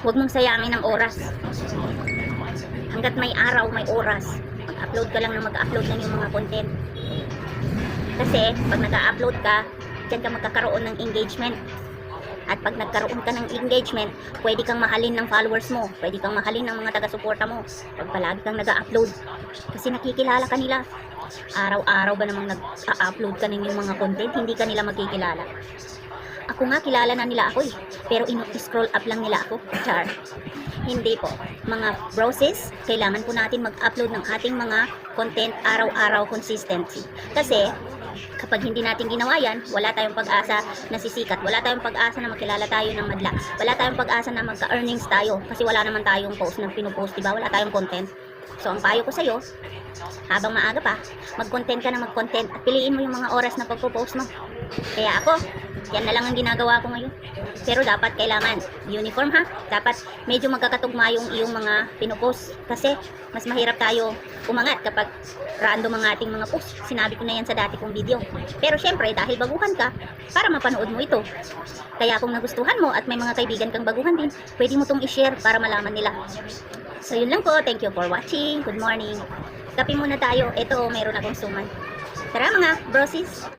huwag mong sayangin ang oras. Hanggat may araw, may oras, mag-upload ka lang na mag-upload ng yung mga content. Kasi, pag nag-upload ka, dyan ka magkakaroon ng engagement. At pag nagkaroon ka ng engagement, pwede kang mahalin ng followers mo, pwede kang mahalin ng mga taga-suporta mo. Pag palagi kang nag-upload. Kasi nakikilala ka nila. Araw-araw ba namang nag-upload ka ng yung mga content, hindi ka nila magkikilala. Ako nga, kilala na nila ako eh. Pero ino-scroll up lang nila ako. Char. Hindi po. Mga browses, kailangan po natin mag-upload ng ating mga content araw-araw consistency. Kasi, kapag hindi natin ginawa yan, wala tayong pag-asa na sisikat. Wala tayong pag-asa na makilala tayo ng madla. Wala tayong pag-asa na magka-earnings tayo. Kasi wala naman tayong post na pinupost, diba? Wala tayong content. So, ang payo ko sa'yo, habang maaga pa, mag-content ka na mag-content at piliin mo yung mga oras na pagpo-post mo. Kaya ako, yan na lang ang ginagawa ko ngayon. Pero dapat kailangan uniform ha. Dapat medyo magkakatugma yung iyong mga pinopost. Kasi mas mahirap tayo umangat kapag random ang ating mga post. Sinabi ko na yan sa dati kong video. Pero syempre, dahil baguhan ka, para mapanood mo ito. Kaya kung nagustuhan mo at may mga kaibigan kang baguhan din, pwede mo itong i-share para malaman nila. So yun lang po. Thank you for watching. Good morning. Kape muna tayo. Ito, meron akong suman. Tara mga brosis.